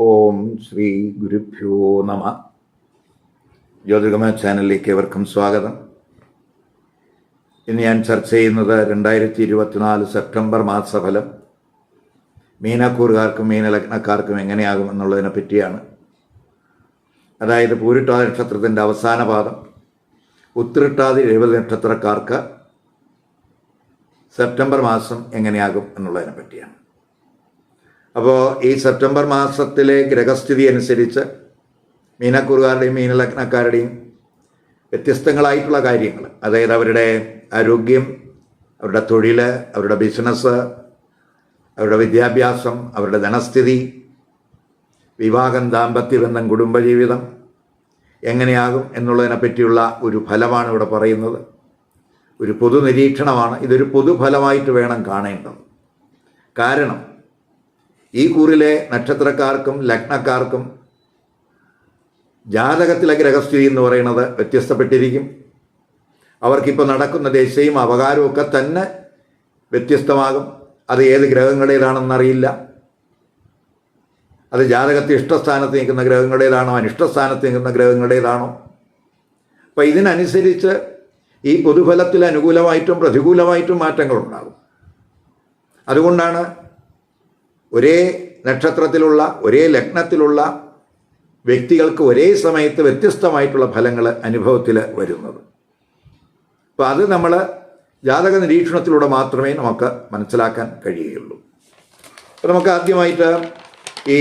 ഓം ശ്രീ ഗുരുഭ്യോ നമ. ജ്യോതികമ ചാനലിലേക്ക് ഏവർക്കും സ്വാഗതം. ഇന്ന് ഞാൻ ചർച്ച ചെയ്യുന്നത് രണ്ടായിരത്തി ഇരുപത്തിനാല് സെപ്റ്റംബർ മാസഫലം. മീനക്കൂറുകാർക്കും മീനലഗ്നക്കാർക്കും എങ്ങനെയാകും എന്നുള്ളതിനെ പറ്റിയാണ്. അതായത് പൂരിട്ടാതി നക്ഷത്രത്തിന്റെ അവസാന പാദം ഉത്തിരിട്ടാതി എഴുപത് നക്ഷത്രക്കാർക്ക് സെപ്റ്റംബർ മാസം എങ്ങനെയാകും എന്നുള്ളതിനെ പറ്റിയാണ്. അപ്പോൾ ഈ സെപ്റ്റംബർ മാസത്തിലെ ഗ്രഹസ്ഥിതി അനുസരിച്ച് മീനക്കൂറുകാരുടെയും മീനലഗ്നക്കാരുടെയും വ്യത്യസ്തങ്ങളായിട്ടുള്ള കാര്യങ്ങൾ. അതായത് അവരുടെ ആരോഗ്യം അവരുടെ തൊഴിൽ അവരുടെ ബിസിനസ് അവരുടെ വിദ്യാഭ്യാസം അവരുടെ ധനസ്ഥിതി വിവാഹം ദാമ്പത്യ ബന്ധം കുടുംബജീവിതം എങ്ങനെയാകും എന്നുള്ളതിനെ പറ്റിയുള്ള ഒരു ഫലമാണ് ഇവിടെ പറയുന്നത്. ഒരു പൊതു നിരീക്ഷണമാണ് ഇതൊരു പൊതുഫലമായിട്ട് വേണം കാണേണ്ടത്. കാരണം ഈ കൂറിലെ നക്ഷത്രക്കാർക്കും ലഗ്നക്കാർക്കും ജാതകത്തിലെ ഗ്രഹസ്ഥിതി എന്ന് പറയുന്നത് വ്യത്യസ്തപ്പെട്ടിരിക്കും. അവർക്കിപ്പോൾ നടക്കുന്ന ദശയും അപകാരവും ഒക്കെ തന്നെ വ്യത്യസ്തമാകും. അത് ഏത് ഗ്രഹങ്ങളുടേതാണെന്നറിയില്ല. അത് ജാതകത്തിൽ ഇഷ്ടസ്ഥാനത്ത് നിൽക്കുന്ന ഗ്രഹങ്ങളുടേതാണോ അനിഷ്ടസ്ഥാനത്ത് നിൽക്കുന്ന ഗ്രഹങ്ങളുടേതാണോ? അപ്പം ഇതിനനുസരിച്ച് ഈ പൊതുഫലത്തിൽ അനുകൂലമായിട്ടും പ്രതികൂലമായിട്ടും മാറ്റങ്ങളുണ്ടാകും. അതുകൊണ്ടാണ് ഒരേ നക്ഷത്രത്തിലുള്ള ഒരേ ലഗ്നത്തിലുള്ള വ്യക്തികൾക്ക് ഒരേ സമയത്ത് വ്യത്യസ്തമായിട്ടുള്ള ഫലങ്ങൾ അനുഭവത്തിൽ വരുന്നത്. അപ്പോൾ അത് നമ്മൾ ജാതക നിരീക്ഷണത്തിലൂടെ മാത്രമേ നമുക്ക് മനസ്സിലാക്കാൻ കഴിയുകയുള്ളൂ. അപ്പോൾ നമുക്ക് ആദ്യമായിട്ട് ഈ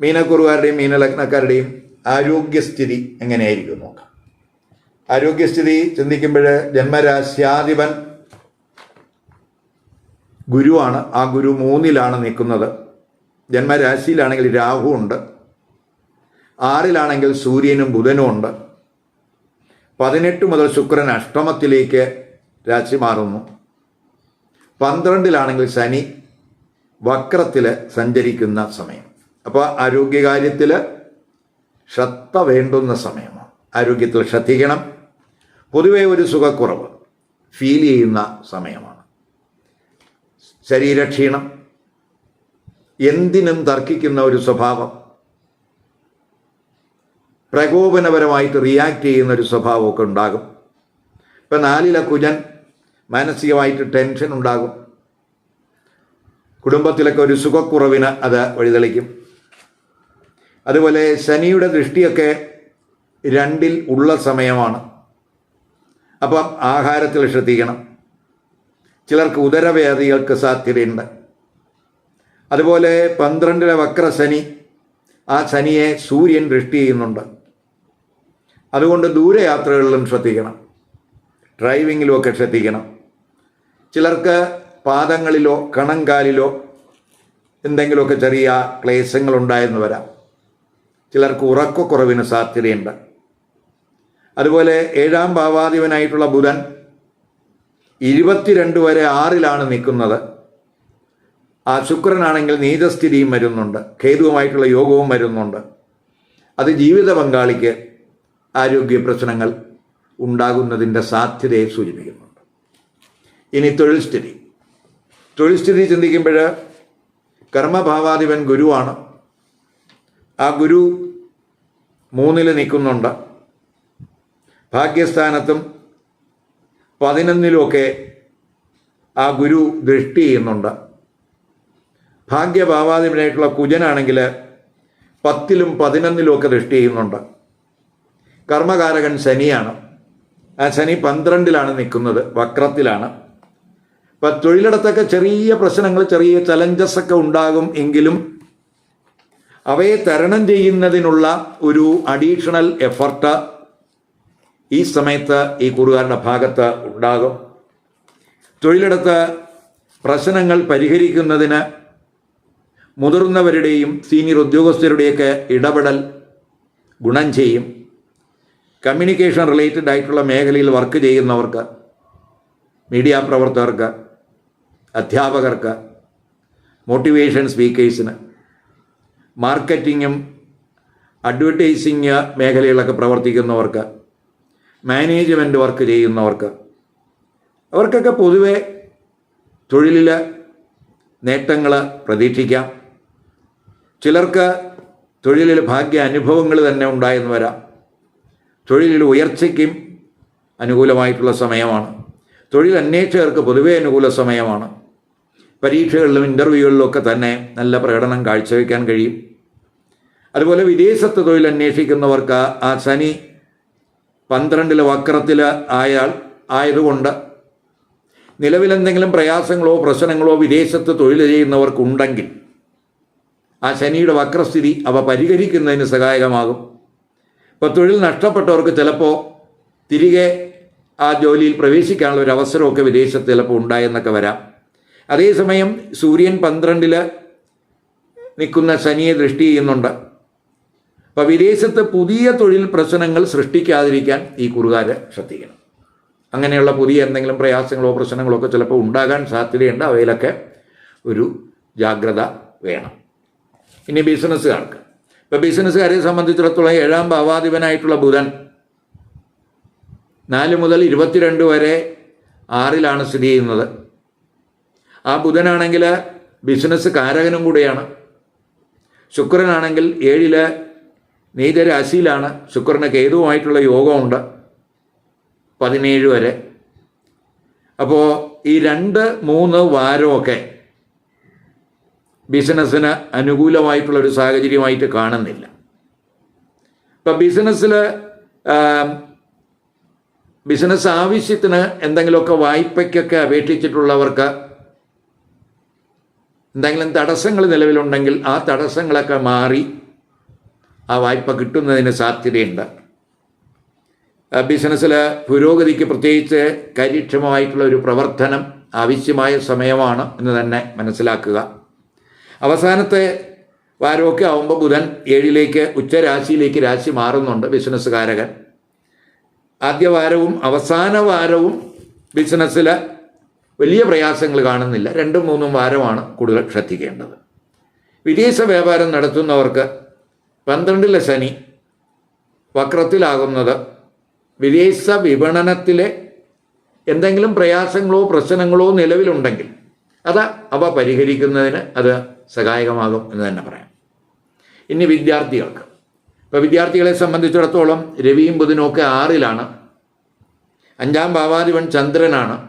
മീനക്കുറുകാരുടെയും മീനലഗ്നക്കാരുടെയും ആരോഗ്യസ്ഥിതി എങ്ങനെയായിരിക്കും നോക്കാം. ആരോഗ്യസ്ഥിതി ചിന്തിക്കുമ്പോൾ ജന്മരാശ്യാധിപൻ ഗുരുവാണ്. ആ ഗുരു മൂന്നിലാണ് നിൽക്കുന്നത്. ജന്മരാശിയിലാണെങ്കിൽ രാഹു ഉണ്ട് ആറിലാണെങ്കിൽ സൂര്യനും ബുധനും ഉണ്ട്. പതിനെട്ട് മുതൽ ശുക്രൻ അഷ്ടമത്തിലേക്ക് രാശി മാറുന്നു. പന്ത്രണ്ടിലാണെങ്കിൽ ശനി വക്രത്തിൽ സഞ്ചരിക്കുന്ന സമയം. അപ്പോൾ ആരോഗ്യകാര്യത്തിൽ ശ്രദ്ധ വേണ്ടുന്ന സമയമാണ്. ആരോഗ്യത്തിൽ ശ്രദ്ധിക്കണം. പൊതുവേ ഒരു സുഖക്കുറവ് ഫീൽ ചെയ്യുന്ന സമയമാണ്. ശരീരക്ഷീണം. എന്തിനും തർക്കിക്കുന്ന ഒരു സ്വഭാവം. പ്രകോപനപരമായിട്ട് റിയാക്ട് ചെയ്യുന്ന ഒരു സ്വഭാവമൊക്കെ ഉണ്ടാകും. ഇപ്പം നാലിലെ കുജൻ മാനസികമായിട്ട് ടെൻഷൻ ഉണ്ടാകും. കുടുംബത്തിലൊക്കെ ഒരു സുഖക്കുറവിന് അത് വഴിതെളിക്കും. അതുപോലെ ശനിയുടെ ദൃഷ്ടിയൊക്കെ രണ്ടിൽ ഉള്ള സമയമാണ്. അപ്പം ആഹാരത്തിൽ ശ്രദ്ധിക്കണം. ചിലർക്ക് ഉദരവേദികൾക്ക് സാധ്യതയുണ്ട്. അതുപോലെ പന്ത്രണ്ടിലെ വക്രശനി ആ ശനിയെ സൂര്യൻ ദൃഷ്ടി ചെയ്യുന്നുണ്ട്. അതുകൊണ്ട് ദൂരയാത്രകളിലും ശ്രദ്ധിക്കണം. ഡ്രൈവിങ്ങിലും ഒക്കെ ശ്രദ്ധിക്കണം. ചിലർക്ക് പാദങ്ങളിലോ കണങ്കാലിലോ എന്തെങ്കിലുമൊക്കെ ചെറിയ ക്ലേശങ്ങൾ ഉണ്ടായെന്ന് വരാം. ചിലർക്ക് ഉറക്കക്കുറവിന് സാധ്യതയുണ്ട്. അതുപോലെ ഏഴാം ഭാവാധിപനായിട്ടുള്ള ബുധൻ ഇരുപത്തിരണ്ട് വരെ ആറിലാണ് നിൽക്കുന്നത്. ആ ശുക്രനാണെങ്കിൽ നീതസ്ഥിതിയും വരുന്നുണ്ട്. ഖേതുവുമായിട്ടുള്ള യോഗവും വരുന്നുണ്ട്. അത് ജീവിത പങ്കാളിക്ക് ആരോഗ്യ പ്രശ്നങ്ങൾ ഉണ്ടാകുന്നതിന്റെ സാധ്യതയെ സൂചിപ്പിക്കുന്നുണ്ട്. ഇനി തൊഴിൽ സ്ഥിതി. തൊഴിൽ സ്ഥിതി ചിന്തിക്കുമ്പോൾ കർമ്മഭാവാധിപൻ ഗുരുവാണ്. ആ ഗുരു മൂന്നിൽ നിൽക്കുന്നുണ്ട്. ഭാഗ്യസ്ഥാനത്തും പതിനൊന്നിലുമൊക്കെ ആ ഗുരു ദൃഷ്ടി ചെയ്യുന്നുണ്ട്. ഭാഗ്യഭാവാധിപനായിട്ടുള്ള കുജനാണെങ്കിൽ പത്തിലും പതിനൊന്നിലും ഒക്കെ ദൃഷ്ടി ചെയ്യുന്നുണ്ട്. കർമ്മകാരകൻ ശനിയാണ്. ആ ശനി പന്ത്രണ്ടിലാണ് നിൽക്കുന്നത് വക്രത്തിലാണ്. അപ്പം തൊഴിലിടത്തൊക്കെ ചെറിയ പ്രശ്നങ്ങൾ ചെറിയ ചലഞ്ചസ് ഒക്കെ ഉണ്ടാകും എങ്കിലും അവയെ തരണം ചെയ്യുന്നതിനുള്ള ഒരു അഡീഷണൽ എഫർട്ട് ഈ സമയത്ത് ഈ കൂടുകാരുടെ ഭാഗത്ത് ഉണ്ടാകും. തൊഴിലിടത്ത് പ്രശ്നങ്ങൾ പരിഹരിക്കുന്നതിന് മുതിർന്നവരുടെയും സീനിയർ ഉദ്യോഗസ്ഥരുടെയൊക്കെ ഇടപെടൽ ഗുണം ചെയ്യും. കമ്മ്യൂണിക്കേഷൻ റിലേറ്റഡ് ആയിട്ടുള്ള മേഖലയിൽ വർക്ക് ചെയ്യുന്നവർക്ക് മീഡിയ പ്രവർത്തകർക്ക് അധ്യാപകർക്ക് മോട്ടിവേഷൻ സ്പീക്കേഴ്സിന് മാർക്കറ്റിങ്ങും അഡ്വർടൈസിങ് മേഖലയിലൊക്കെ പ്രവർത്തിക്കുന്നവർക്ക് മാനേജ്മെന്റ് വർക്ക് ചെയ്യുന്നവർക്ക്. അവർക്കൊക്കെ പൊതുവെ തൊഴിലിൽ നേട്ടങ്ങൾ പ്രതീക്ഷിക്കാം. ചിലർക്ക് തൊഴിലിൽ ഭാഗ്യ അനുഭവങ്ങൾ തന്നെ ഉണ്ടായെന്ന് വരാം. തൊഴിലിൽ ഉയർച്ചയ്ക്കും അനുകൂലമായിട്ടുള്ള സമയമാണ്. തൊഴിൽ അന്വേഷകർക്ക് പൊതുവേ അനുകൂല സമയമാണ്. പരീക്ഷകളിലും ഇന്റർവ്യൂകളിലൊക്കെ തന്നെ നല്ല പ്രകടനം കാഴ്ചവെക്കാൻ കഴിയും. അതുപോലെ വിദേശത്ത് തൊഴിൽ അന്വേഷിക്കുന്നവർക്ക് ആ ശനി പന്ത്രണ്ടിലെ വക്രത്തിൽ ആയാൽ ആയതുകൊണ്ട് നിലവിലെന്തെങ്കിലും പ്രയാസങ്ങളോ പ്രശ്നങ്ങളോ വിദേശത്ത് തൊഴിൽ ചെയ്യുന്നവർക്കുണ്ടെങ്കിൽ ആ ശനിയുടെ വക്രസ്ഥിതി അവ പരിഹരിക്കുന്നതിന് സഹായകമാകും. ഇപ്പോൾ തൊഴിൽ നഷ്ടപ്പെട്ടവർക്ക് ചിലപ്പോൾ തിരികെ ആ ജോലിയിൽ പ്രവേശിക്കാനുള്ള ഒരു അവസരമൊക്കെ വിദേശത്ത് ചിലപ്പോൾ ഉണ്ടായെന്നൊക്കെ വരാം. അതേസമയം സൂര്യൻ പന്ത്രണ്ടിൽ നിൽക്കുന്ന ശനിയെ ദൃഷ്ടി ചെയ്യുന്നുണ്ട്. അപ്പോൾ വിദേശത്ത് പുതിയ തൊഴിൽ പ്രശ്നങ്ങൾ സൃഷ്ടിക്കാതിരിക്കാൻ ഈ കുറുകാർ ശ്രദ്ധിക്കണം. അങ്ങനെയുള്ള പുതിയ എന്തെങ്കിലും പ്രയാസങ്ങളോ പ്രശ്നങ്ങളോ ഒക്കെ ചിലപ്പോൾ ഉണ്ടാകാൻ സാധ്യതയുണ്ട്. അവയിലൊക്കെ ഒരു ജാഗ്രത വേണം. ഇനി ബിസിനസ്സുകാർക്ക്. ഇപ്പോൾ ബിസിനസ്സുകാരെ സംബന്ധിച്ചിടത്തോളം ഏഴാം ഭാവാധിപനായിട്ടുള്ള ബുധൻ നാല് മുതൽ ഇരുപത്തിരണ്ട് വരെ ആറിലാണ് സ്ഥിതി ചെയ്യുന്നത്. ആ ബുധനാണെങ്കിൽ ബിസിനസ് കാരകനും കൂടെയാണ്. ശുക്രനാണെങ്കിൽ ഏഴിൽ നീചരാശിയിലാണ് ശുക്രന് കേതുവുമായിട്ടുള്ള യോഗമുണ്ട് പതിനേഴ് വരെ. അപ്പോൾ ഈ രണ്ട് മൂന്ന് വാരമൊക്കെ ബിസിനസ്സിന് അനുകൂലമായിട്ടുള്ള ഒരു സാഹചര്യമായിട്ട് കാണുന്നില്ല. ഇപ്പം ബിസിനസ്സിൽ ബിസിനസ് ആവശ്യത്തിന് എന്തെങ്കിലുമൊക്കെ വായ്പയ്ക്കൊക്കെ അപേക്ഷിച്ചിട്ടുള്ളവർക്ക് എന്തെങ്കിലും തടസ്സങ്ങൾ നിലവിലുണ്ടെങ്കിൽ ആ തടസ്സങ്ങളൊക്കെ മാറി ആ വായ്പ കിട്ടുന്നതിന് സാധ്യതയുണ്ട്. ബിസിനസ്സിൽ പുരോഗതിക്ക് പ്രത്യേകിച്ച് കാര്യക്ഷമമായിട്ടുള്ള ഒരു പ്രവർത്തനം ആവശ്യമായ സമയമാണ് എന്ന് തന്നെ മനസ്സിലാക്കുക. അവസാനത്തെ വാരമൊക്കെ ആവുമ്പോൾ ബുധൻ ഏഴിലേക്ക് ഉച്ചരാശിയിലേക്ക് രാശി മാറുന്നുണ്ട് ബിസിനസ്സുകാരകൻ. ആദ്യ വാരവും അവസാന വാരവും ബിസിനസ്സിൽ വലിയ പ്രയാസങ്ങൾ കാണുന്നില്ല. രണ്ടും മൂന്നും വാരമാണ് കൂടുതൽ ശ്രദ്ധിക്കേണ്ടത്. വിദേശ വ്യാപാരം നടത്തുന്നവർക്ക് പന്ത്രണ്ടിലെ ശനി വക്രത്തിലാകുന്നത് വിദേശ വിപണനത്തിലെ എന്തെങ്കിലും പ്രയാസങ്ങളോ പ്രശ്നങ്ങളോ നിലവിലുണ്ടെങ്കിൽ അത് അവ പരിഹരിക്കുന്നതിന് അത് സഹായകമാകും എന്ന് തന്നെ പറയാം. ഇനി വിദ്യാർത്ഥികൾക്ക്. ഇപ്പോൾ വിദ്യാർത്ഥികളെ സംബന്ധിച്ചിടത്തോളം രവിയും ബുധനും ഒക്കെ ആറിലാണ്. അഞ്ചാം ഭാവാധിപൻ ചന്ദ്രനാണ്.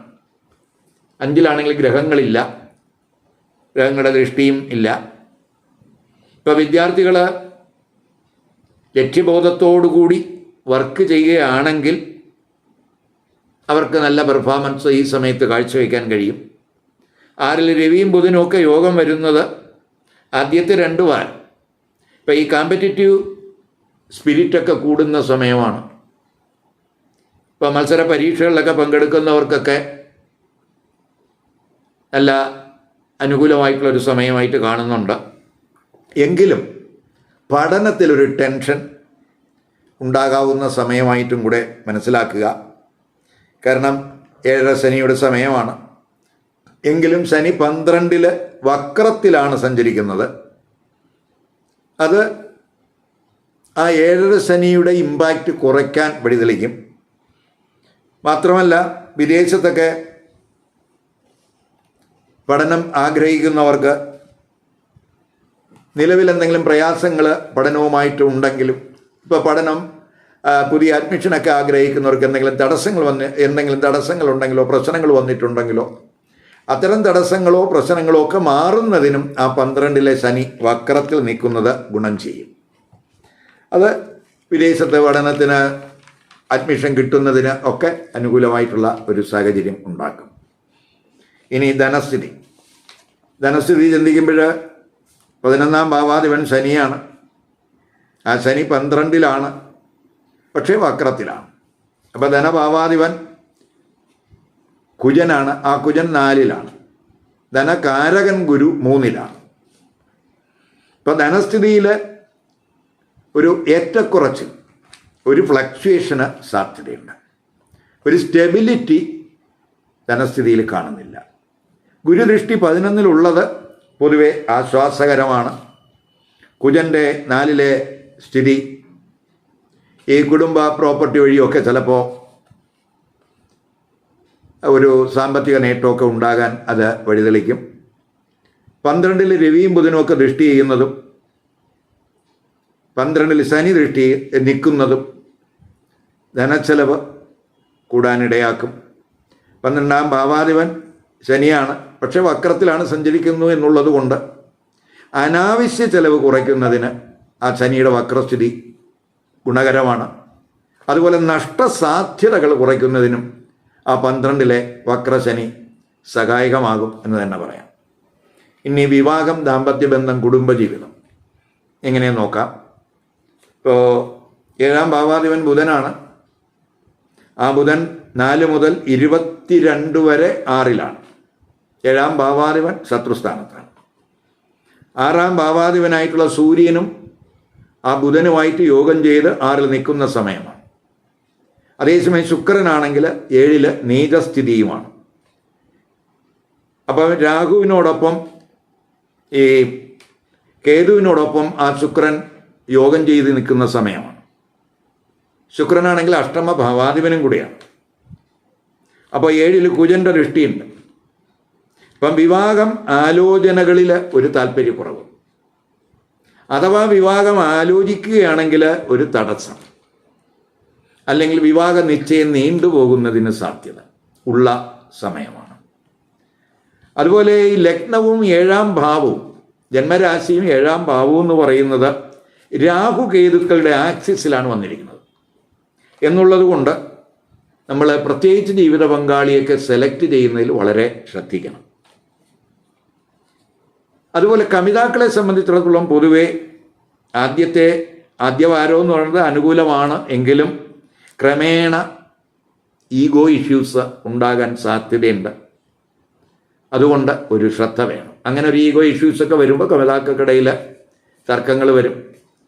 അഞ്ചിലാണെങ്കിൽ ഗ്രഹങ്ങളില്ല. ഗ്രഹങ്ങളുടെ ദൃഷ്ടിയും ഇല്ല. ഇപ്പോൾ വിദ്യാർത്ഥികൾ ലക്ഷ്യബോധത്തോടുകൂടി വർക്ക് ചെയ്യുകയാണെങ്കിൽ അവർക്ക് നല്ല പെർഫോമൻസ് ഈ സമയത്ത് കാഴ്ചവെക്കാൻ കഴിയും. ആറിൽ രവിയും ബുധനും ഒക്കെ യോഗം വരുന്നത് ആദ്യത്തെ രണ്ട് വാരം. ഇപ്പം ഈ കോമ്പറ്റിറ്റീവ് സ്പിരിറ്റൊക്കെ കൂടുന്ന സമയമാണ്. ഇപ്പം മത്സര പരീക്ഷകളിലൊക്കെ പങ്കെടുക്കുന്നവർക്കൊക്കെ നല്ല അനുകൂലമായിട്ടുള്ളൊരു സമയമായിട്ട് കാണുന്നുണ്ട്. എങ്കിലും പഠനത്തിലൊരു ടെൻഷൻ ഉണ്ടാകാവുന്ന സമയമായിട്ടും കൂടെ മനസ്സിലാക്കുക. കാരണം ഏഴര ശനിയുടെ സമയമാണ്. എങ്കിലും ശനി പന്ത്രണ്ടിൽ വക്രത്തിലാണ് സഞ്ചരിക്കുന്നത്. അത് ആ ഏഴര ശനിയുടെ ഇമ്പാക്റ്റ് കുറയ്ക്കാൻ വഴിതെളിക്കും. മാത്രമല്ല വിദേശത്തൊക്കെ പഠനം ആഗ്രഹിക്കുന്നവർക്ക് നിലവിൽ എന്തെങ്കിലും പ്രയാസങ്ങൾ പഠനവുമായിട്ട് ഉണ്ടെങ്കിലും ഇപ്പോൾ പഠനം പുതിയ അഡ്മിഷനൊക്കെ ആഗ്രഹിക്കുന്നവർക്ക് എന്തെങ്കിലും തടസ്സങ്ങൾ വന്ന് എന്തെങ്കിലും തടസ്സങ്ങൾ ഉണ്ടെങ്കിലോ പ്രശ്നങ്ങൾ വന്നിട്ടുണ്ടെങ്കിലോ അത്തരം തടസ്സങ്ങളോ പ്രശ്നങ്ങളോ ഒക്കെ മാറുന്നതിനും ആ പന്ത്രണ്ടിലെ ശനി വക്രത്തിൽ നിൽക്കുന്നത് ഗുണം ചെയ്യും. അത് വിദേശത്തെ പഠനത്തിന് അഡ്മിഷൻ കിട്ടുന്നതിന് ഒക്കെ അനുകൂലമായിട്ടുള്ള ഒരു സാഹചര്യം ഉണ്ടാക്കും. ഇനി ധനസ്ഥിതി. ധനസ്ഥിതി ചിന്തിക്കുമ്പോൾ പതിനൊന്നാം ഭാവാധിപൻ ശനിയാണ്. ആ ശനി പന്ത്രണ്ടിലാണ് പക്ഷേ വക്രത്തിലാണ്. അപ്പം ധനഭാവാധിപൻ കുജനാണ് ആ കുജൻ നാലിലാണ്. ധനകാരകൻ ഗുരു മൂന്നിലാണ്. ഇപ്പം ധനസ്ഥിതിയിൽ ഒരു ഏറ്റക്കുറച്ച് ഒരു ഫ്ലക്ച്വേഷന് സാധ്യതയുണ്ട്. ഒരു സ്റ്റെബിലിറ്റി ധനസ്ഥിതിയിൽ കാണുന്നില്ല. ഗുരുദൃഷ്ടി പതിനൊന്നിലുള്ളത് പൊതുവെ ആശ്വാസകരമാണ്. കുജന്റെ നാലിലെ സ്ഥിതി ഈ കുടുംബ പ്രോപ്പർട്ടി വഴിയൊക്കെ ചിലപ്പോൾ ഒരു സാമ്പത്തിക നേട്ടമൊക്കെ ഉണ്ടാകാൻ അത് വഴിതെളിക്കും. പന്ത്രണ്ടിൽ രവിയും ബുധനുമൊക്കെ ദൃഷ്ടി ചെയ്യുന്നതും പന്ത്രണ്ടിൽ ശനി ദൃഷ്ടി നിൽക്കുന്നതും ധനച്ചെലവ് കൂടാനിടയാക്കും. പന്ത്രണ്ടാം ഭാവാധിപൻ ശനിയാണ്. പക്ഷെ വക്രത്തിലാണ് സഞ്ചരിക്കുന്നു എന്നുള്ളത് കൊണ്ട് അനാവശ്യ ചെലവ് കുറയ്ക്കുന്നതിന് ആ ശനിയുടെ വക്രസ്ഥിതി ഗുണകരമാണ്. അതുപോലെ നഷ്ടസാധ്യതകൾ കുറയ്ക്കുന്നതിനും ആ പന്ത്രണ്ടിലെ വക്രശനി സഹായകമാകും എന്ന് തന്നെ പറയാം. ഇനി വിവാഹം ദാമ്പത്യ ബന്ധം കുടുംബജീവിതം എങ്ങനെ നോക്കാം? ഇപ്പോൾ ഏഴാം ഭാവാധിപൻ ബുധനാണ്. ആ ബുധൻ നാല് മുതൽ ഇരുപത്തിരണ്ട് വരെ ആറിലാണ്. ഏഴാം ഭാവാധിപൻ ശത്രുസ്ഥാനത്താണ്. ആറാം ഭാവാധിപനായിട്ടുള്ള സൂര്യനും ആ ബുധനുമായിട്ട് യോഗം ചെയ്ത് ആറിൽ നിൽക്കുന്ന സമയമാണ്. അതേസമയം ശുക്രനാണെങ്കിൽ ഏഴിൽ നീചസ്ഥിതിയുമാണ്. അപ്പം രാഹുവിനോടൊപ്പം ഈ കേതുവിനോടൊപ്പം ആ ശുക്രൻ യോഗം ചെയ്ത് നിൽക്കുന്ന സമയമാണ്. ശുക്രനാണെങ്കിൽ അഷ്ടമ ഭാവാധിപനും കൂടിയാണ്. അപ്പോൾ ഏഴിൽ കുജന്റെ ദൃഷ്ടിയുണ്ട്. ഇപ്പം വിവാഹം ആലോചനകളിൽ ഒരു താല്പര്യക്കുറവ്. അഥവാ വിവാഹം ആലോചിക്കുകയാണെങ്കിൽ ഒരു തടസ്സം. അല്ലെങ്കിൽ വിവാഹ നിശ്ചയം നീണ്ടുപോകുന്നതിന് സാധ്യത ഉള്ള സമയമാണ്. അതുപോലെ ഈ ലഗ്നവും ഏഴാം ഭാവവും ജന്മരാശിയും ഏഴാം ഭാവവും എന്ന് പറയുന്നത് രാഹുകേതുക്കളുടെ ആക്സിസിലാണ് വന്നിരിക്കുന്നത്. എന്നുള്ളത് കൊണ്ട് നമ്മൾ പ്രത്യേകിച്ച് ജീവിത പങ്കാളിയൊക്കെ സെലക്ട് ചെയ്യുന്നതിൽ വളരെ ശ്രദ്ധിക്കണം. അതുപോലെ കമിതാക്കളെ സംബന്ധിച്ചിടത്തോളം പൊതുവേ ആദ്യത്തെ ആദ്യവാരം എന്ന് പറയുന്നത് അനുകൂലമാണ് എങ്കിലും ക്രമേണ ഈഗോ ഇഷ്യൂസ് ഉണ്ടാകാൻ സാധ്യതയുണ്ട്. അതുകൊണ്ട് ഒരു ശ്രദ്ധ വേണം. അങ്ങനെ ഒരു ഈഗോ ഇഷ്യൂസ് ഒക്കെ വരുമ്പോൾ കമിതാക്കൾക്കിടയിൽ തർക്കങ്ങൾ വരും.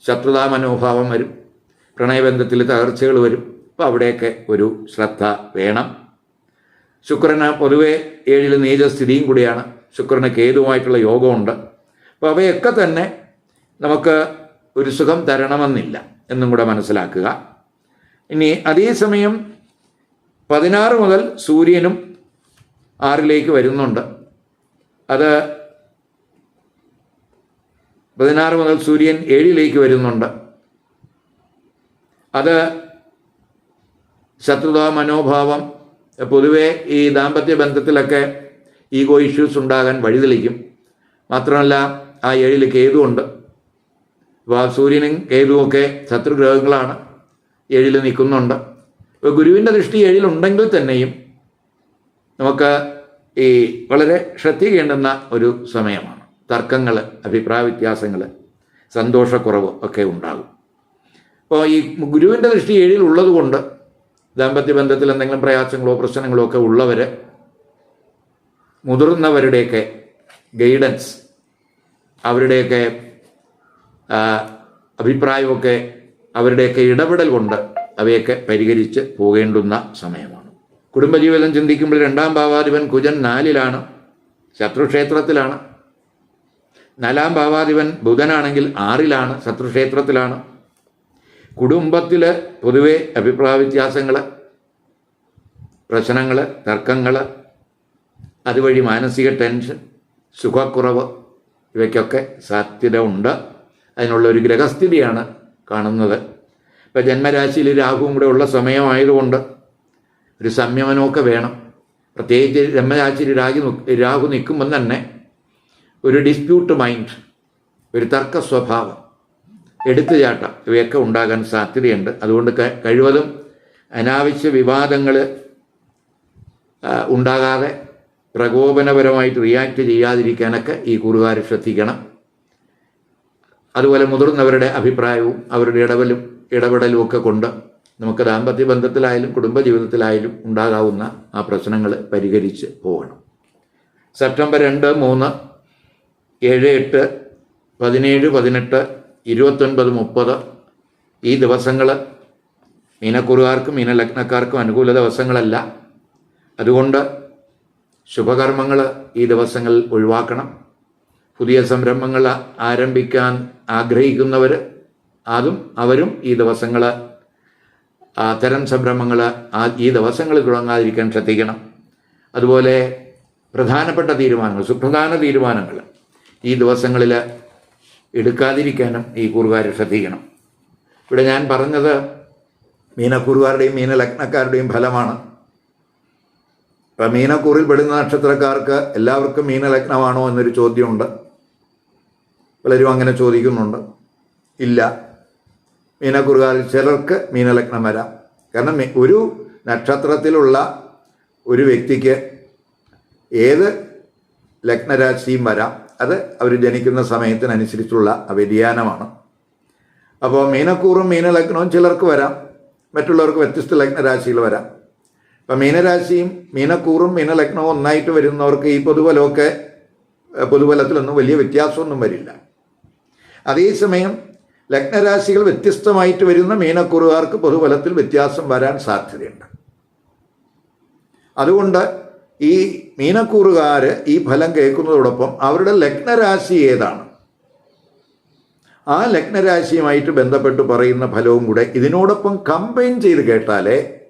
ശത്രുതാ മനോഭാവം വരും. പ്രണയബന്ധത്തിൽ തകർച്ചകൾ വരും. അപ്പോൾ അവിടെയൊക്കെ ഒരു ശ്രദ്ധ വേണം. ശുക്രന് പൊതുവെ ഏഴിൽ നീചസ്ഥിതിയും കൂടിയാണ്. ശുക്രന് കേതുവായിട്ടുള്ള യോഗമുണ്ട്. അപ്പോൾ അവയൊക്കെ തന്നെ നമുക്ക് ഒരു സുഖം തരണമെന്നില്ല എന്നും കൂടെ മനസ്സിലാക്കുക. ഇനി അതേസമയം പതിനാറ് മുതൽ സൂര്യനും ആറിലേക്ക് വരുന്നുണ്ട്. അത് പതിനാറ് മുതൽ സൂര്യൻ ഏഴിലേക്ക് വരുന്നുണ്ട്. അത് ശത്രുത മനോഭാവം പൊതുവെ ഈ ദാമ്പത്യ ബന്ധത്തിലൊക്കെ ഈഗോ ഇഷ്യൂസ് ഉണ്ടാകാൻ വഴിതെളിക്കും മാത്രമല്ല ആ ഏഴിൽ കേതുവുണ്ട്. അപ്പോൾ ആ സൂര്യനും കേതുവൊക്കെ ശത്രുഗ്രഹങ്ങളാണ് ഏഴിൽ നിൽക്കുന്നുണ്ട്. ഇപ്പോൾ ഗുരുവിന്റെ ദൃഷ്ടി ഏഴിലുണ്ടെങ്കിൽ തന്നെയും നമുക്ക് ഈ വളരെ ശ്രദ്ധിക്കേണ്ടുന്ന ഒരു സമയമാണ്. തർക്കങ്ങൾ അഭിപ്രായ വ്യത്യാസങ്ങൾ സന്തോഷക്കുറവ് ഒക്കെ ഉണ്ടാകും. അപ്പോൾ ഈ ഗുരുവിന്റെ ദൃഷ്ടി ഏഴിൽ ഉള്ളതുകൊണ്ട് ദാമ്പത്യ ബന്ധത്തിൽ എന്തെങ്കിലും പ്രയാസങ്ങളോ പ്രശ്നങ്ങളോ ഒക്കെ ഉള്ളവർ മുതിർന്നവരുടെയൊക്കെ ഗൈഡൻസ് അവരുടെയൊക്കെ അഭിപ്രായമൊക്കെ അവരുടെയൊക്കെ ഇടപെടൽ കൊണ്ട് അവയൊക്കെ പരിഹരിച്ച് പോകേണ്ടുന്ന സമയമാണ്. കുടുംബജീവിതം ചിന്തിക്കുമ്പോൾ രണ്ടാം ഭാവാധിപൻ കുജൻ നാലിലാണ് ശത്രുക്ഷേത്രത്തിലാണ്. നാലാം ഭാവാധിപൻ ബുധനാണെങ്കിൽ ആറിലാണ് ശത്രുക്ഷേത്രത്തിലാണ്. കുടുംബത്തിൽ പൊതുവെ അഭിപ്രായ വ്യത്യാസങ്ങൾ പ്രശ്നങ്ങൾ തർക്കങ്ങൾ അതുവഴി മാനസിക ടെൻഷൻ സുഖക്കുറവ് ഇവയ്ക്കൊക്കെ സാധ്യത ഉണ്ട് അതിനുള്ള ഒരു ഗ്രഹസ്ഥിതിയാണ് കാണുന്നത്. ഇപ്പം ജന്മരാശിയിൽ രാഹുവും കൂടെ ഉള്ള സമയമായതുകൊണ്ട് ഒരു സംയമനമൊക്കെ വേണം. പ്രത്യേകിച്ച് ജന്മരാശിയിൽ രാഹു രാഹു നിൽക്കുമ്പം തന്നെ ഒരു ഡിസ്പ്യൂട്ട് മൈൻഡ് ഒരു തർക്ക സ്വഭാവം എടുത്തുചാട്ടം ഇവയൊക്കെ ഉണ്ടാകാൻ സാധ്യതയുണ്ട്. അതുകൊണ്ട് കഴിവതും അനാവശ്യ വിവാദങ്ങൾ ഉണ്ടാകാതെ പ്രകോപനപരമായിട്ട് റിയാക്ട് ചെയ്യാതിരിക്കാനൊക്കെ ഈ കൂറുകാർ ശ്രദ്ധിക്കണം. അതുപോലെ മുതിർന്നവരുടെ അഭിപ്രായവും അവരുടെ ഇടപെലും ഇടപെടലും ഒക്കെ കൊണ്ട് നമുക്ക് ദാമ്പത്യ ബന്ധത്തിലായാലും കുടുംബജീവിതത്തിലായാലും ഉണ്ടാകാവുന്ന ആ പ്രശ്നങ്ങൾ പരിഹരിച്ച് പോകണം. സെപ്റ്റംബർ രണ്ട് മൂന്ന് ഏഴ് എട്ട് പതിനേഴ് പതിനെട്ട് ഇരുപത്തൊൻപത് മുപ്പത് ഈ ദിവസങ്ങൾ മീനക്കുറുകാർക്കും മീനലഗ്നക്കാർക്കും അനുകൂല ദിവസങ്ങളല്ല. അതുകൊണ്ട് ശുഭകർമ്മങ്ങൾ ഈ ദിവസങ്ങളിൽ ഒഴിവാക്കണം. പുതിയ സംരംഭങ്ങൾ ആരംഭിക്കാൻ ആഗ്രഹിക്കുന്നവർ അതും അവരും ഈ ദിവസങ്ങൾ അത്തരം സംരംഭങ്ങൾ ഈ ദിവസങ്ങളിൽ തുടങ്ങാതിരിക്കാൻ ശ്രദ്ധിക്കണം. അതുപോലെ പ്രധാനപ്പെട്ട തീരുമാനങ്ങൾ സുപ്രധാന തീരുമാനങ്ങൾ ഈ ദിവസങ്ങളിൽ എടുക്കാതിരിക്കാനും ഈ കൂറുകാർ ശ്രദ്ധിക്കണം. ഇവിടെ ഞാൻ പറഞ്ഞത് മീനക്കൂറുകാരുടെയും മീനലഗ്നക്കാരുടെയും ഫലമാണ്. ഇപ്പം മീനക്കൂറിൽ പെടുന്ന നക്ഷത്രക്കാർക്ക് എല്ലാവർക്കും മീനലഗ്നമാണോ എന്നൊരു ചോദ്യമുണ്ട്. പലരും അങ്ങനെ ചോദിക്കുന്നുണ്ട്. ഇല്ല. മീനക്കുറുകാരിൽ ചിലർക്ക് മീനലഗ്നം വരാം. കാരണം ഒരു നക്ഷത്രത്തിലുള്ള ഒരു വ്യക്തിക്ക് ഏത് ലഗ്നരാശിയും വരാം. അത് അവർ ജനിക്കുന്ന സമയത്തിനനുസരിച്ചുള്ള വ്യതിയാനമാണ്. അപ്പോൾ മീനക്കൂറും മീനലഗ്നവും ചിലർക്ക് വരാം. മറ്റുള്ളവർക്ക് വ്യത്യസ്ത ലഗ്നരാശികൾ വരാം. ഇപ്പം മീനരാശിയും മീനക്കൂറും മീനലഗ്നവും ഒന്നായിട്ട് വരുന്നവർക്ക് ഈ പൊതുബലമൊക്കെ പൊതുബലത്തിലൊന്നും വലിയ വ്യത്യാസമൊന്നും വരില്ല. അതേസമയം ലഗ്നരാശികൾ വ്യത്യസ്തമായിട്ട് വരുന്ന മീനക്കുറുകാർക്ക് പൊതുഫലത്തിൽ വ്യത്യാസം വരാൻ സാധ്യതയുണ്ട്. അതുകൊണ്ട് ഈ മീനക്കൂറുകാർ ഈ ഫലം കേൾക്കുന്നതോടൊപ്പം അവരുടെ ലഗ്നരാശി ഏതാണ്? ആ ലഗ്നരാശിയുമായിട്ട് ബന്ധപ്പെട്ട് പറയുന്ന ഫലവും കൂടെ ഇതിനോടൊപ്പം കമ്പൈൻ ചെയ്ത് കേട്ടാലേ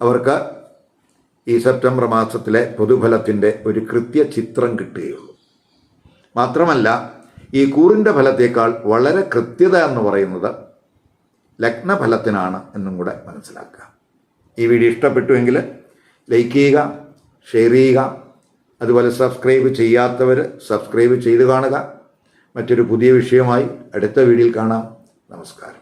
അവർക്ക് ഈ സെപ്റ്റംബർ മാസത്തിലെ പൊതുഫലത്തിന്റെ ഒരു കൃത്യ ചിത്രം കിട്ടുകയുള്ളൂ മാത്രമല്ല ഈ കൂറിന്റെ ഫലത്തേക്കാൾ വളരെ കൃത്യത എന്ന് പറയുന്നത് ലഗ്നഫലത്തിനാണ് എന്നും കൂടെ മനസ്സിലാക്കുക. ഈ വീഡിയോ ഇഷ്ടപ്പെട്ടുവെങ്കിൽ ലൈക്ക് ചെയ്യുക ഷെയർ ചെയ്യുക അതുപോലെ സബ്സ്ക്രൈബ് ചെയ്യാത്തവർ സബ്സ്ക്രൈബ് ചെയ്ത് കാണുക. മറ്റൊരു പുതിയ വിഷയമായി അടുത്ത വീഡിയോയിൽ കാണാം. നമസ്കാരം.